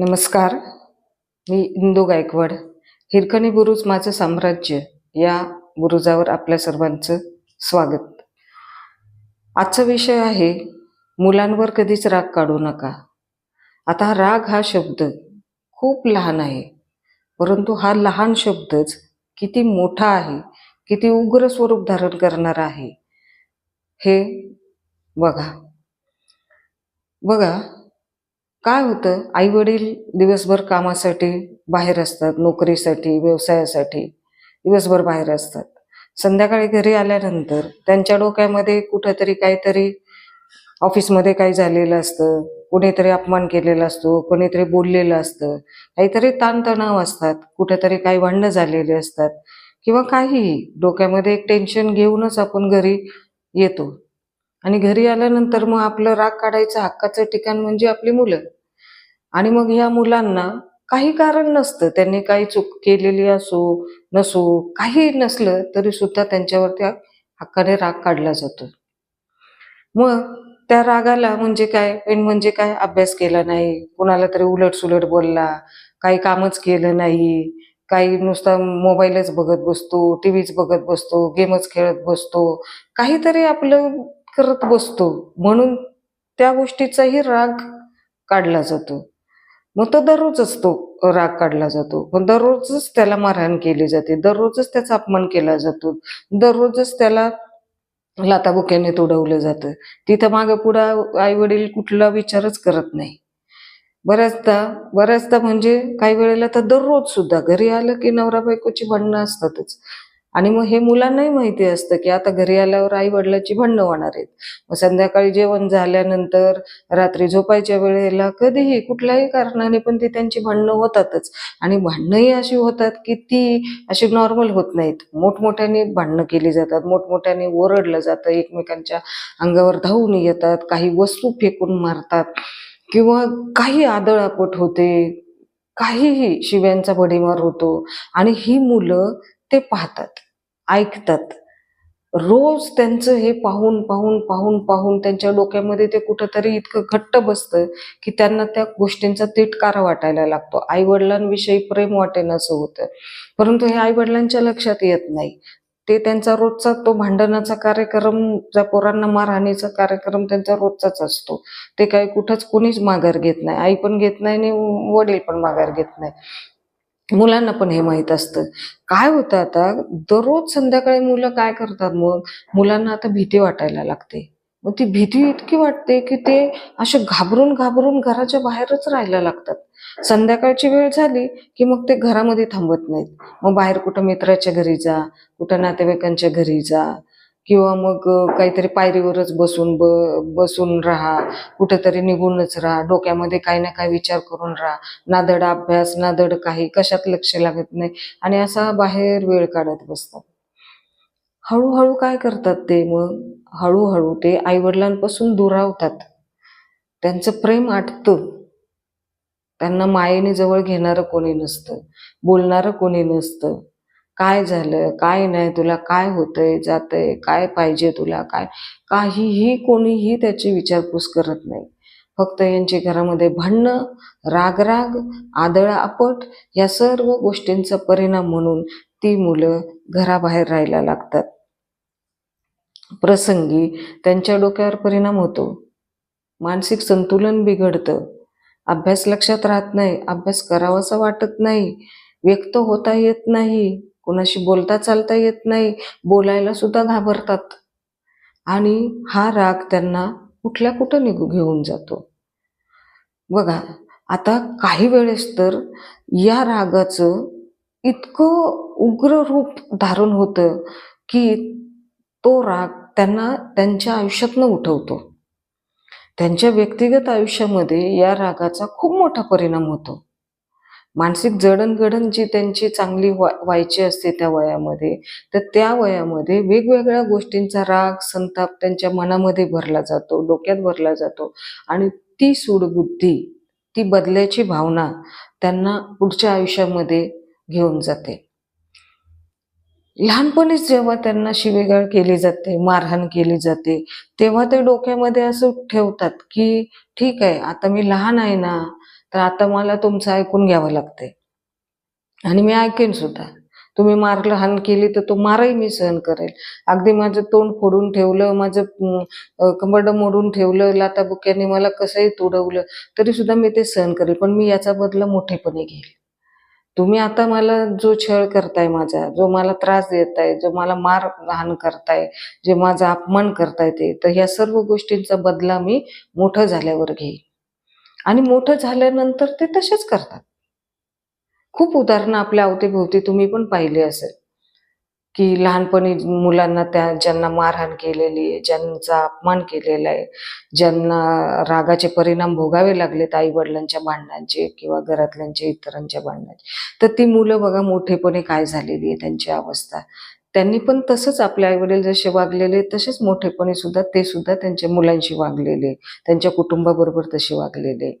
नमस्कार. मी इंदू गायकवाड. हिरकणी बुरुज माझं साम्राज्य या बुरुजावर आपल्या सर्वांचं स्वागत. आजचा विषय आहे मुलांवर कधीच राग काढू नका. आता हा राग हा शब्द खूप लहान आहे परंतु हा लहान शब्दच किती मोठा आहे किती उग्र स्वरूप धारण करणारा आहे हे बघा. बघा काय होतं? आई वडील दिवसभर कामासाठी बाहेर असतात नोकरीसाठी व्यवसायासाठी दिवसभर बाहेर असतात. संध्याकाळी घरी आल्यानंतर त्यांच्या डोक्यामध्ये कुठंतरी काहीतरी ऑफिसमध्ये काही झालेलं असतं कोणीतरी अपमान केलेला असतो कोणीतरी बोललेलं असतं काहीतरी ताणतणाव असतात कुठेतरी काही भांडणं झालेले असतात किंवा काहीही डोक्यामध्ये एक टेन्शन घेऊनच आपण घरी येतो. आणि घरी आल्यानंतर मग आपलं राग काढायचं हक्काचं ठिकाण म्हणजे आपली मुलं. आणि मग ह्या मुलांना काही कारण नसतं. त्यांनी काही चूक केलेली असो नसो काही नसलं तरी सुद्धा त्यांच्यावरती हक्काने राग काढला जातो. मग त्या रागाला म्हणजे काय? पेन म्हणजे काय? अभ्यास केला नाही. कुणाला तरी उलट सुलट बोलला. काही कामच केलं नाही. काही नुसता मोबाईलच बघत बसतो टीव्हीच बघत बसतो गेमच खेळत बसतो. काहीतरी आपलं करत बसतो. म्हणून त्या गोष्टीचाही राग काढला जातो. मग तो दररोजच तो राग काढला जातो. पण दररोजच त्याला मारहाण केली जाते. दररोजच त्याचा अपमान केला जातो. दररोजच त्याला लाताबुक्याने तोडवलं जातं. तिथं मागं पुढं आई वडील कुठला विचारच करत नाही. बऱ्याचदा बऱ्याचदा म्हणजे काही वेळेला तर दररोज सुद्धा घरी आलं की नवरा बायकोची भांडणं असतातच. आणि मग हे मुलांनाही माहिती असतं की आता घरी आल्यावर आई वडिलाची भांडणं होणार आहेत. मग संध्याकाळी जेवण झाल्यानंतर रात्री झोपायच्या वेळेला कधीही कुठल्याही कारणाने पण ती त्यांची भांडणं होतातच. आणि भांडणंही अशी होतात की ती अशी नॉर्मल होत नाहीत. मोठमोठ्याने भांडणं केली जातात मोठमोठ्याने ओरडलं जातं एकमेकांच्या अंगावर धावून येतात काही वस्तू फेकून मारतात किंवा काही आदळापट होते काहीही शिव्यांचा भडीमार होतो आणि ही मुलं ते पाहतात. ऐकतात. रोज त्यांचं हे पाहून पाहून पाहून पाहून त्यांच्या डोक्यामध्ये ते कुठंतरी इतकं घट्ट बसतं की त्यांना त्या गोष्टींचा तिटकारा वाटायला लागतो. आई वडिलांविषयी प्रेम वाटेन असं होतं. परंतु हे आई वडिलांच्या लक्षात येत नाही. ते त्यांचा रोजचा तो भांडणाचा कार्यक्रम ज्या पोरांना मारहाणीचा कार्यक्रम त्यांचा रोजचाच असतो. ते काही कुठंच कुणीच माघार घेत नाही. आई पण घेत नाही आणि वडील पण माघार घेत नाही. मुलांना पण हे माहीत असतं. काय होतं आता? दररोज संध्याकाळी मुलं काय करतात? मग मुलांना आता भीती वाटायला लागते. मग ती भीती इतकी वाटते की ते असे घाबरून घाबरून घराच्या बाहेरच राहायला लागतात. संध्याकाळची वेळ झाली की मग ते घरामध्ये थांबत नाहीत. मग बाहेर कुठं मित्राच्या घरी जा कुठं नातेवाईकांच्या घरी जा किंवा मग काहीतरी पायरीवरच बसून ब बसून राहा कुठेतरी निघूनच राहा डोक्यामध्ये काही ना काही विचार करून राहा. नादड अभ्यास नादड काही कशात लक्ष लागत नाही आणि असा बाहेर वेळ काढत बसतात. हळूहळू काय करतात ते मग? हळूहळू ते आईवडिलांपासून दुरावतात. त्यांचं प्रेम आटतं. त्यांना मायेने जवळ घेणारं कोणी नसतं बोलणारं कोणी नसतं. काय झालं काय नाही तुला काय होतंय जातंय काय पाहिजे तुला काय? काहीही कोणीही त्याची विचारपूस करत नाही. फक्त यांची घरामध्ये भांडणं रागराग आदळ आपट या सर्व गोष्टींचा परिणाम म्हणून ती मुलं घराबाहेर राहायला लागतात. प्रसंगी त्यांच्या डोक्यावर परिणाम होतो. मानसिक संतुलन बिघडतं. अभ्यास लक्षात राहत नाही अभ्यास करावासा वाटत नाही व्यक्त होता येत नाही. कोणाशी बोलता चालता येत नाही बोलायला सुद्धा घाबरतात. आणि हा राग त्यांना कुठल्या कुठं निघू घेऊन जातो. बघा आता काही वेळेस तर या रागाचं इतकं उग्र रूप धारण होतं की तो राग त्यांना त्यांच्या आयुष्यातनं उठवतो. त्यांच्या व्यक्तिगत आयुष्यामध्ये या रागाचा खूप मोठा परिणाम होतो. मानसिक जडणघडण जी त्यांची चांगली व्हायची असते त्या वयामध्ये तर त्या वयामध्ये वेगवेगळ्या गोष्टींचा राग संताप त्यांच्या मनामध्ये भरला जातो डोक्यात भरला जातो. आणि ती सूडबुद्धी ती बदल्याची भावना त्यांना पुढच्या आयुष्यामध्ये घेऊन जाते. लहानपणीच जेव्हा त्यांना शिवेगाळ केली जाते मारहाण केली जाते तेव्हा ते डोक्यामध्ये असं ठेवतात की ठीक आहे आता मी लहान आहे ना तर आता मला तुमचं ऐकून घ्यावं लागते आणि मी ऐकेन सुद्धा. तुम्ही मारलं हान केली तर तो मारही मी सहन करेल. अगदी माझं तोंड फोडून ठेवलं माझं कंबड मोडून ठेवलं लाताबुक्याने मला कसंही तुडवलं तरी सुद्धा मी ते सहन करेल. पण मी याचा बदला मोठेपणे घेईल. तुम्ही आता मला जो छळ करताय माझा जो मला त्रास देताय जो मला मार हान करताय जे माझा अपमान करताय ते तर ह्या सर्व गोष्टींचा बदला मी मोठं झाल्यावर घेईन. आणि मोठं झाल्यानंतर ते तसेच करतात. खूप उदाहरणं आपल्या अवतीभोवती तुम्ही पण पाहिली असेल. की लहानपणी मुलांना त्या ज्यांना मारहाण केलेली आहे ज्यांचा अपमान केलेला आहे ज्यांना रागाचे परिणाम भोगावे लागलेत आई वडिलांच्या भांडणांचे किंवा घरातल्यांचे इतरांच्या भांडणांचे. तर ती मुलं बघा मोठेपणे काय झालेली आहे त्यांची अवस्था. त्यांनी पण तसंच आपले आईवडील जसे वागलेले तसेच मोठेपणे सुद्धा ते सुद्धा त्यांच्या मुलांशी वागलेले त्यांच्या कुटुंबाबरोबर तसे वागलेले.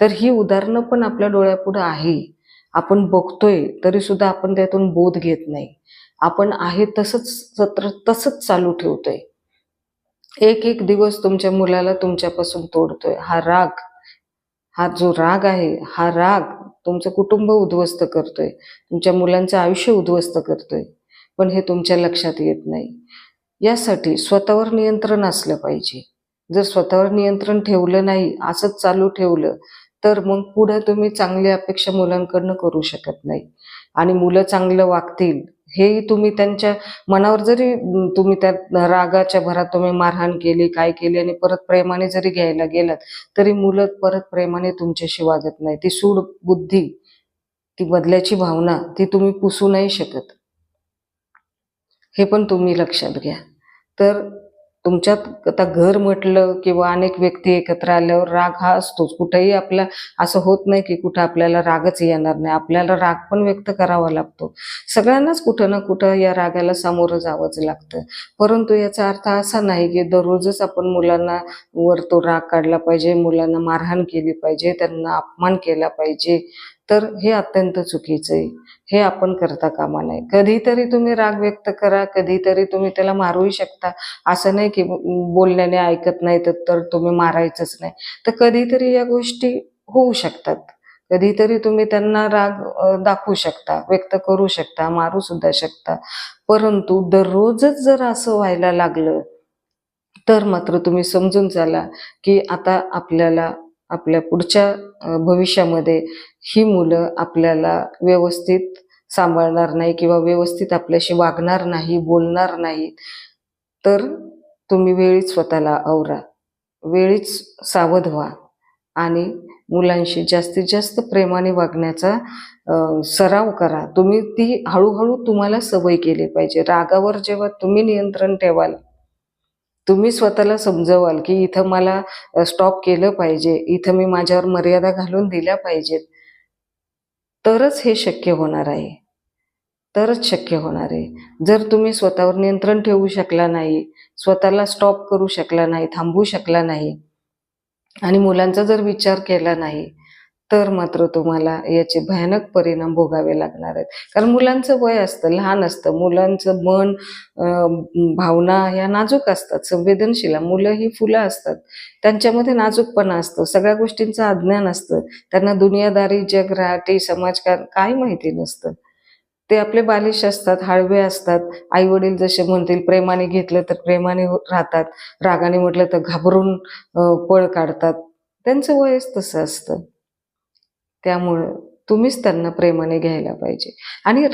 तर ही उदाहरणं पण आपल्या डोळ्यापुढं आहे. आपण बघतोय तरी सुद्धा आपण त्यातून बोध घेत नाही. आपण आहे तसंच सत्र तसंच चालू ठेवतोय. एक एक दिवस तुमच्या मुलाला तुमच्यापासून तोडतोय. हा राग हा जो राग आहे हा राग तुमचं कुटुंब उद्ध्वस्त करतोय. तुमच्या मुलांचं आयुष्य उद्ध्वस्त करतोय. पण हे तुमच्या लक्षात येत नाही. यासाठी स्वतःवर नियंत्रण असलं पाहिजे. जर स्वतःवर नियंत्रण ठेवलं नाही असंच चालू ठेवलं तर मग पुढे तुम्ही चांगली अपेक्षा मुलांकडनं करू शकत नाही. आणि मुलं चांगलं वागतील हेही तुम्ही त्यांच्या मनावर जरी तुम्ही त्या रागाच्या भरात तुम्ही मारहाण केली काय केली आणि परत प्रेमाने जरी घ्यायला गेलात तरी मुलं परत प्रेमाने तुमच्याशी वागत नाही. ती सूड बुद्धी ती बदल्याची भावना ती तुम्ही पुसू नाही शकत. हे पण तुम्ही लक्षात घ्या. तर तुमच्यात आता घर म्हटलं किंवा अनेक व्यक्ती एकत्र आल्यावर राग हा असतोच. कुठेही आपला असं होत नाही की कुठं आपल्याला रागच येणार नाही. आपल्याला राग पण व्यक्त करावा लागतो. सगळ्यांनाच कुठं ना कुठं या रागाला सामोरं जावंच लागतं. परंतु याचा अर्थ असा नाही की दररोजच आपण मुलांना वर तो राग काढला पाहिजे मुलांना मारहाण केली पाहिजे त्यांना अपमान केला पाहिजे. तर हे अत्यंत चुकीचं आहे. हे आपण करता कामा नये. कधीतरी तुम्ही राग व्यक्त करा कधीतरी तुम्ही त्याला मारूही शकता. असं नाही की बोलण्याने ऐकत नाही तर तर तुम्ही मारायचंच नाही. तर कधीतरी या गोष्टी होऊ शकतात. कधीतरी तुम्ही त्यांना राग दाखवू शकता व्यक्त करू शकता मारू सुद्धा शकता. परंतु दररोजच जर असं व्हायला लागलं तर मात्र तुम्ही समजून चाला की आता आपल्याला आपल्या पुढच्या भविष्यामध्ये ही मुलं आपल्याला व्यवस्थित सांभाळणार नाही किंवा व्यवस्थित आपल्याशी वागणार नाही बोलणार नाही तर तुम्ही वेळीच स्वतःला आवरा. वेळीच सावध व्हा आणि मुलांशी जास्तीत जास्त प्रेमाने वागण्याचा सराव करा. तुम्ही ती हळूहळू तुम्हाला सवय केली पाहिजे. रागावर जेव्हा तुम्ही नियंत्रण ठेवाल तुम्ही स्वतःला समजवाल की इथं मला स्टॉप केलं पाहिजे. इथं मी माझ्यावर मर्यादा घालून दिल्या पाहिजेत. तरच हे शक्य होणार आहे. तरच शक्य होणार आहे. जर तुम्ही स्वतःवर नियंत्रण ठेवू शकला नाही स्वतःला स्टॉप करू शकला नाही थांबवू शकला नाही आणि मुलांचा जर विचार केला नाही तर मात्र तुम्हाला याचे भयानक परिणाम भोगावे लागणार आहेत. कारण मुलांचं वय असतं लहान असतं. मुलांचं मन भावना ह्या नाजूक असतात संवेदनशील. मुलं ही फुलं असतात. त्यांच्यामध्ये नाजूकपणा असतो. सगळ्या गोष्टींचं अज्ञान असतं. त्यांना दुनियादारी जग राहते समाजकारण काही माहिती नसतं. ते आपले बालिश असतात हळवे असतात. आई वडील जसे म्हणतील प्रेमाने घेतलं तर प्रेमाने हो, राहतात. रागाने म्हटलं तर घाबरून पळ काढतात. त्यांचं वयच तसं असतं. त्यामुळं तुम्हीच त्यांना प्रेमाने घ्यायला पाहिजे. आणि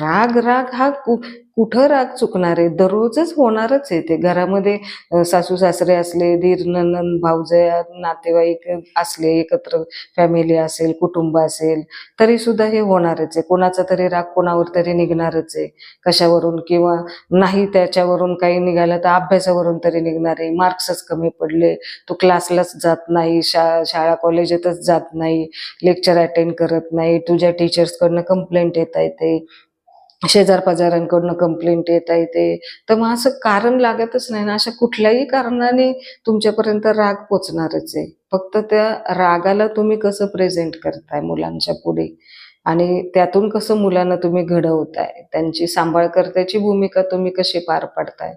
राग राग हा कु- कुठं राग चुकणार? आहे दररोजच होणारच आहे ते. घरामध्ये सासू सासरे असले धीर नंदन भाऊजया नातेवाईक असले एकत्र फॅमिली असेल कुटुंब असेल तरी सुद्धा हे होणारच आहे. कोणाचा तरी राग कोणावर तरी निघणारच आहे. कशावरून किंवा नाही त्याच्यावरून काही निघालं तर अभ्यासावरून तरी निघणार आहे. मार्क्सच कमी पडले तू क्लासलाच जात नाही शा शाळा कॉलेजातच जात नाही लेक्चर अटेंड करत नाही तुझ्या टीचर्सकडनं कंप्लेंट येता येते शेजार पाजारांकडनं कंप्लेंट येता येते तर मग असं कारण लागतच नाही ना. अशा कुठल्याही कारणाने तुमच्यापर्यंत राग पोचणारच आहे. फक्त त्या रागाला तुम्ही कसं प्रेझेंट करताय मुलांच्या पुढे? आणि त्यातून कसं मुलांना तुम्ही घडवताय त्यांची सांभाळकर्त्याची भूमिका तुम्ही कशी पार पाडताय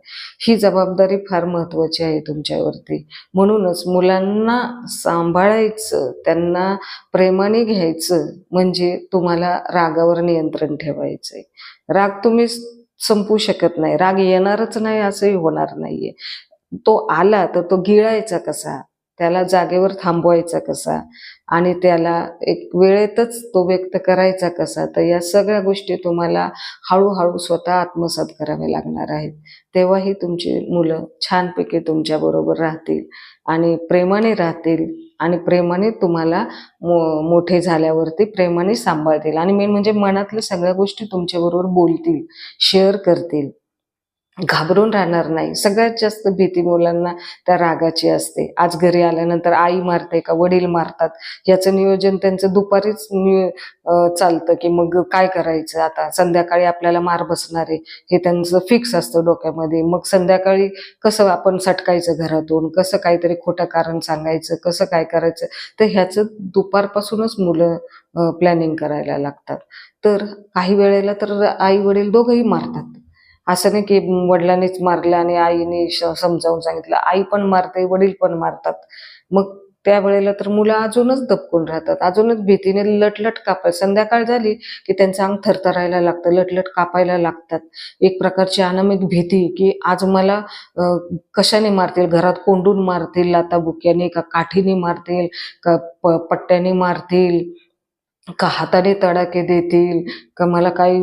ही जबाबदारी फार महत्वाची आहे तुमच्यावरती. म्हणूनच मुलांना सांभाळायचं त्यांना प्रेमाने घ्यायचं म्हणजे तुम्हाला रागावर नियंत्रण ठेवायचंय. राग तुम्ही संपू शकत नाही राग येणारच नाही असंही होणार नाहीये. तो आला तर तो गिळायचा कसा? त्याला जागेवर थांबवायचा कसा? आणि त्याला एक वेळेतच तो व्यक्त करायचा कसा? तर या सगळ्या गोष्टी तुम्हाला हळूहळू स्वतः आत्मसात कराव्या लागणार आहेत. तेव्हाही तुमची मुलं छानपैकी तुमच्याबरोबर राहतील आणि प्रेमाने राहतील आणि प्रेमाने तुम्हाला मो- मोठे झाल्यावरती प्रेमाने सांभाळतील. आणि मेन म्हणजे मनातल्या सगळ्या गोष्टी तुमच्याबरोबर बोलतील शेअर करतील. घाबरून राहणार नाही. सगळ्यात जास्त भीती मुलांना त्या रागाची असते. आज घरी आल्यानंतर आई मारते का वडील मारतात? याचं नियोजन त्यांचं दुपारीच चालतं की मग काय करायचं? आता संध्याकाळी आपल्याला मार बसणार आहे. हे त्यांचं फिक्स असतं डोक्यामध्ये. मग संध्याकाळी कसं आपण सटकायचं घरातून? कसं काहीतरी खोटं कारण सांगायचं? कसं काय करायचं? तर ह्याचं दुपारपासूनच मुलं प्लॅनिंग करायला लागतात. तर काही वेळेला तर आई वडील दोघंही मारतात. असं नाही की वडिलांनीच मारलं आणि आईने श- समजावून सांगितलं. आई पण मारते वडील पण मारतात. मग त्यावेळेला तर मुलं अजूनच दबकून राहतात. अजूनच भीतीने लटलट कापाय संध्याकाळ झाली की त्यांचं अंग थरथरायला लागतं लटलट कापायला लागतात. एक प्रकारची अनामिक भीती की आज मला कशाने मारतील? घरात कोंडून मारतील लाता बुक्याने का काठीने मारतील का प- पट्ट्याने मारतील? का हाताने तडाखे देतील का मला काही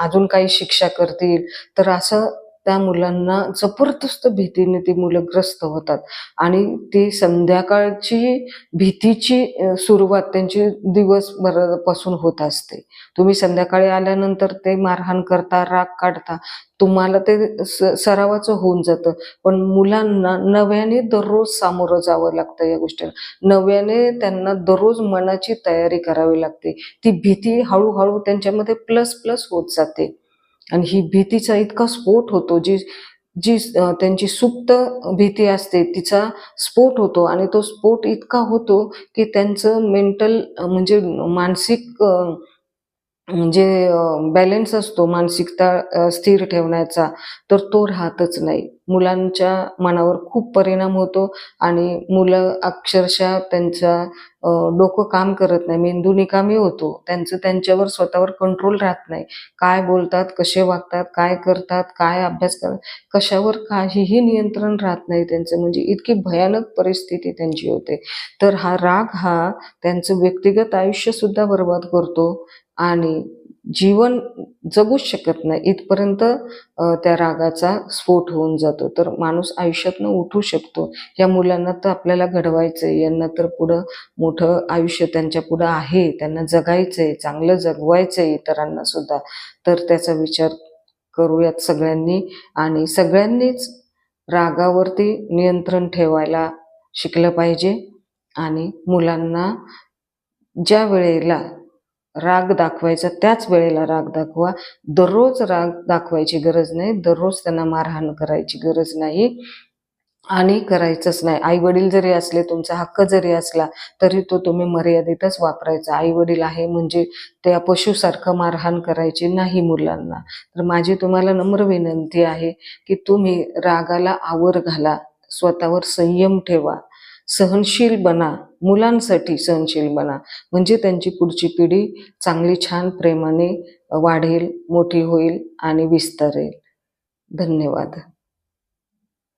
अजून काही शिक्षा करतील? तर असं त्या मुलांना जबरदस्त भीतीने ती मुलं ग्रस्त होतात. आणि ती संध्याकाळची भीतीची सुरुवात त्यांची दिवसभरापासून होत असते. तुम्ही संध्याकाळी आल्यानंतर ते मारहाण करता राग काढता. तुम्हाला ते स- सरावाचं होऊन जातं. पण मुलांना नव्याने दररोज सामोरं जावं लागतं या गोष्टीला. नव्याने त्यांना दररोज मनाची तयारी करावी लागते. ती भीती हळूहळू त्यांच्यामध्ये प्लस प्लस होत जाते. आणि ही भीतीचा इतका स्फोट होतो जी जी त्यांची सुप्त भीती असते तिचा स्फोट होतो आणि तो स्फोट इतका होतो की त्यांचं मेंटल म्हणजे मानसिक जे म्हणजे बॅलन्स असतो मानसिकता स्थिर ठेवण्याचा. तर तो राहतच नाही. मुलांच्या मनावर खूप परिणाम होतो आणि मुलं अक्षरशः त्यांचा डोकं काम करत नाही. मेंदू निकामी होतो. त्यांचं त्यांच्यावर स्वतःवर कंट्रोल राहत नाही. काय बोलतात कसे वागतात काय करतात काय अभ्यास करतात कशावर काहीही नियंत्रण राहत नाही त्यांचं. म्हणजे इतकी भयानक परिस्थिती त्यांची होते. तर हा राग हा त्यांचं व्यक्तिगत आयुष्य सुद्धा बर्बाद करतो. आणि जीवन जगूच शकत नाही. इथपर्यंत त्या रागाचा स्फोट होऊन जातो. तर माणूस आयुष्यातनं उठू शकतो. या मुलांना तर आपल्याला घडवायचं आहे यांना तर पुढं मोठं आयुष्य त्यांच्या पुढं आहे. त्यांना जगायचं आहे चांगलं जगवायचंय इतरांना सुद्धा. तर त्याचा विचार करूयात सगळ्यांनी. आणि सगळ्यांनीच रागावरती नियंत्रण ठेवायला शिकलं पाहिजे. आणि मुलांना ज्या वेळेला राग दाखवायचा त्याच वेळेला राग दाखवा. दररोज राग दाखवायची गरज नाही. दररोज त्यांना मारहाण करायची गरज नाही आणि करायचंच नाही. आई वडील जरी असले तुमचा हक्क जरी असला तरी तो तुम्ही मर्यादितच वापरायचा. आई वडील आहे म्हणजे त्या पशुसारखं मारहाण करायची नाही मुलांना. तर माझी तुम्हाला नम्र विनंती आहे की तुम्ही रागाला आवर घाला. स्वतःवर संयम ठेवा. सहनशील बना मुलांसाठी सहनशील बना. म्हणजे त्यांची पुढची पिढी चांगली छान प्रेमाने वाढेल मोठी होईल आणि विस्तारेल. धन्यवाद.